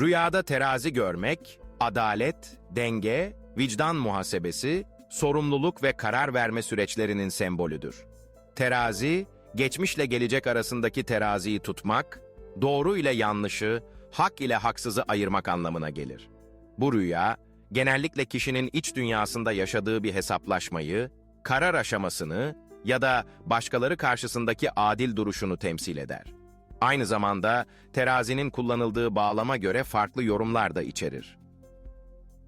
Rüyada terazi görmek, adalet, denge, vicdan muhasebesi, sorumluluk ve karar verme süreçlerinin sembolüdür. Terazi, geçmişle gelecek arasındaki teraziyi tutmak, doğru ile yanlışı, hak ile haksızı ayırmak anlamına gelir. Bu rüya, genellikle kişinin iç dünyasında yaşadığı bir hesaplaşmayı, karar aşamasını ya da başkaları karşısındaki adil duruşunu temsil eder. Aynı zamanda terazinin kullanıldığı bağlama göre farklı yorumlar da içerir.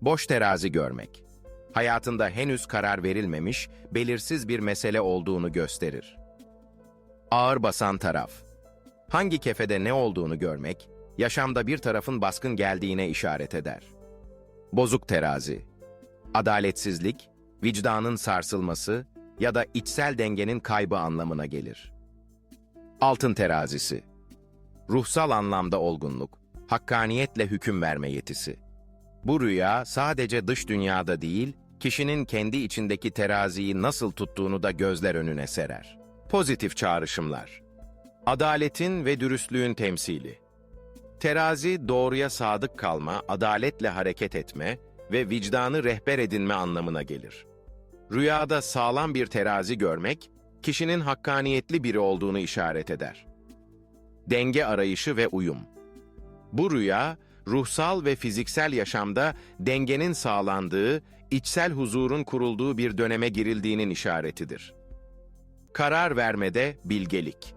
Boş terazi görmek, hayatında henüz karar verilmemiş, belirsiz bir mesele olduğunu gösterir. Ağır basan taraf, hangi kefede ne olduğunu görmek, yaşamda bir tarafın baskın geldiğine işaret eder. Bozuk terazi, adaletsizlik, vicdanın sarsılması ya da içsel dengenin kaybı anlamına gelir. Altın terazisi, ruhsal anlamda olgunluk, hakkaniyetle hüküm verme yetisi. Bu rüya sadece dış dünyada değil, kişinin kendi içindeki teraziyi nasıl tuttuğunu da gözler önüne serer. Pozitif çağrışımlar. Adaletin ve dürüstlüğün temsili. Terazi doğruya sadık kalma, adaletle hareket etme ve vicdanı rehber edinme anlamına gelir. Rüyada sağlam bir terazi görmek, kişinin hakkaniyetli biri olduğunu işaret eder. Denge arayışı ve uyum. Bu rüya, ruhsal ve fiziksel yaşamda dengenin sağlandığı, içsel huzurun kurulduğu bir döneme girildiğinin işaretidir. Karar vermede bilgelik.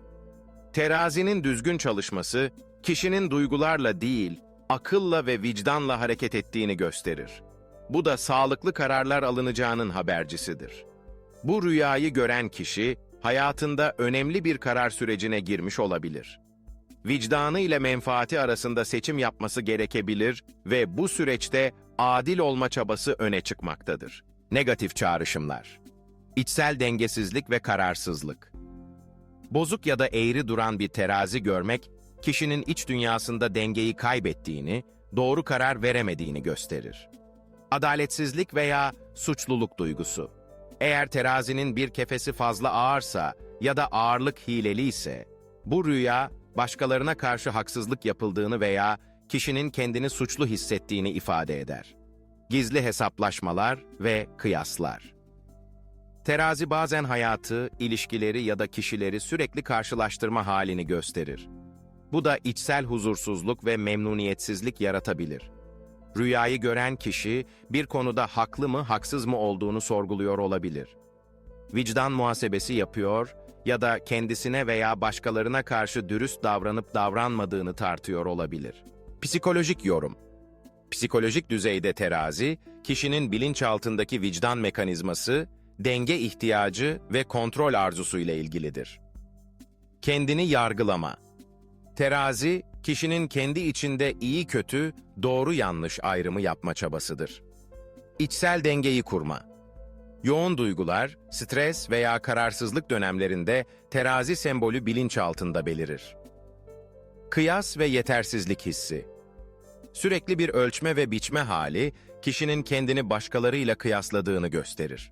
Terazinin düzgün çalışması, kişinin duygularla değil, akılla ve vicdanla hareket ettiğini gösterir. Bu da sağlıklı kararlar alınacağının habercisidir. Bu rüyayı gören kişi, hayatında önemli bir karar sürecine girmiş olabilir. Vicdanı ile menfaati arasında seçim yapması gerekebilir ve bu süreçte adil olma çabası öne çıkmaktadır. Negatif çağrışımlar İçsel dengesizlik ve kararsızlık Bozuk ya da eğri duran bir terazi görmek, kişinin iç dünyasında dengeyi kaybettiğini, doğru karar veremediğini gösterir. Adaletsizlik veya suçluluk duygusu. Eğer terazinin bir kefesi fazla ağırsa ya da ağırlık hileli ise, bu rüya başkalarına karşı haksızlık yapıldığını veya kişinin kendini suçlu hissettiğini ifade eder. Gizli hesaplaşmalar ve kıyaslar. Terazi bazen hayatı, ilişkileri ya da kişileri sürekli karşılaştırma halini gösterir. Bu da içsel huzursuzluk ve memnuniyetsizlik yaratabilir. Rüyayı gören kişi bir konuda haklı mı, haksız mı olduğunu sorguluyor olabilir. Vicdan muhasebesi yapıyor ya da kendisine veya başkalarına karşı dürüst davranıp davranmadığını tartıyor olabilir. Psikolojik yorum Psikolojik düzeyde terazi, kişinin bilinçaltındaki vicdan mekanizması, denge ihtiyacı ve kontrol arzusu ile ilgilidir. Kendini yargılama Terazi, kişinin kendi içinde iyi kötü, doğru yanlış ayrımı yapma çabasıdır. İçsel dengeyi kurma. Yoğun duygular, stres veya kararsızlık dönemlerinde terazi sembolü bilinçaltında belirir. Kıyas ve yetersizlik hissi. Sürekli bir ölçme ve biçme hali, kişinin kendini başkalarıyla kıyasladığını gösterir.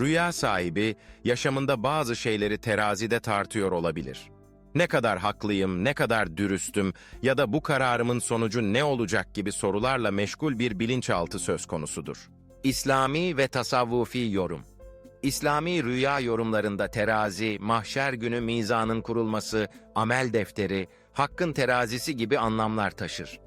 Rüya sahibi, yaşamında bazı şeyleri terazide tartıyor olabilir. Ne kadar haklıyım, ne kadar dürüstüm ya da bu kararımın sonucu ne olacak gibi sorularla meşgul bir bilinçaltı söz konusudur. İslami ve tasavvufi yorum İslami rüya yorumlarında terazi, mahşer günü mizanın kurulması, amel defteri, hakkın terazisi gibi anlamlar taşır.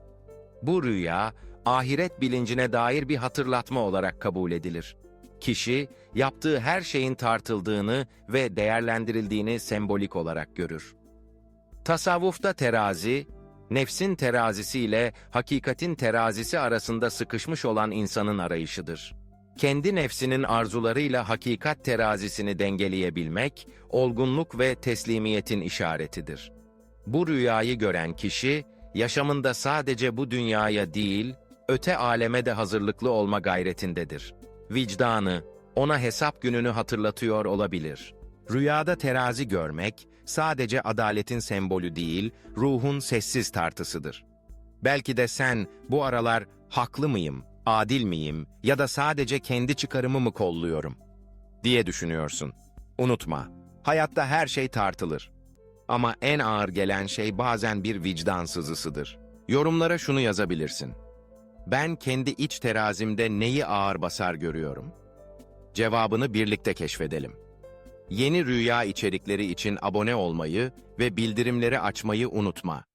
Bu rüya, ahiret bilincine dair bir hatırlatma olarak kabul edilir. Kişi, yaptığı her şeyin tartıldığını ve değerlendirildiğini sembolik olarak görür. Tasavvufta terazi, nefsin terazisi ile hakikatin terazisi arasında sıkışmış olan insanın arayışıdır. Kendi nefsinin arzularıyla hakikat terazisini dengeleyebilmek, olgunluk ve teslimiyetin işaretidir. Bu rüyayı gören kişi, yaşamında sadece bu dünyaya değil, öte aleme de hazırlıklı olma gayretindedir. Vicdanı, ona hesap gününü hatırlatıyor olabilir. Rüyada terazi görmek, sadece adaletin sembolü değil, ruhun sessiz tartısıdır. Belki de sen bu aralar haklı mıyım, adil miyim ya da sadece kendi çıkarımı mı kolluyorum diye düşünüyorsun. Unutma, hayatta her şey tartılır. Ama en ağır gelen şey bazen bir vicdan sızısıdır. Yorumlara şunu yazabilirsin. Ben kendi iç terazimde neyi ağır basar görüyorum? Cevabını birlikte keşfedelim. Yeni rüya içerikleri için abone olmayı ve bildirimleri açmayı unutma.